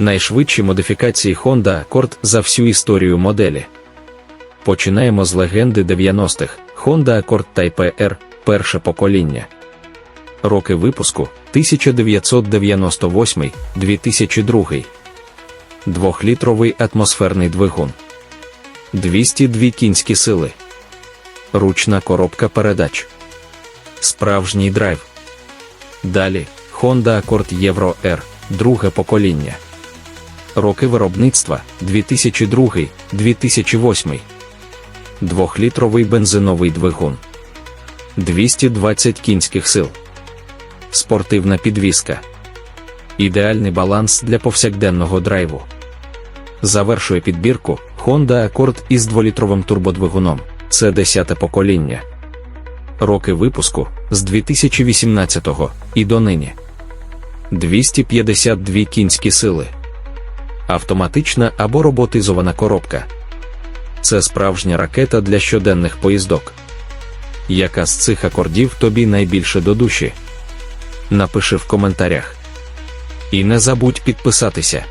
Найшвидші модифікації Honda Accord за всю історію моделі. Починаємо з легенди 90-х Honda Accord Type R, перше покоління. Роки випуску 1998-2002. Двохлітровий атмосферний двигун. 202 кінські сили. Ручна коробка передач. Справжній драйв. Далі Honda Accord Euro R, друге покоління. Роки виробництва 2002-2008. Двохлітровий бензиновий двигун. 220 кінських сил. Спортивна підвіска. Ідеальний баланс для повсякденного драйву. Завершує підбірку Honda Accord із дволітровим турбодвигуном. Це 10 покоління. Роки випуску з 2018 і донині. 252 кінські сили. Автоматична або роботизована коробка. Це справжня ракета для щоденних поїздок. Яка з цих акордів тобі найбільше до душі? Напиши в коментарях. І не забудь підписатися.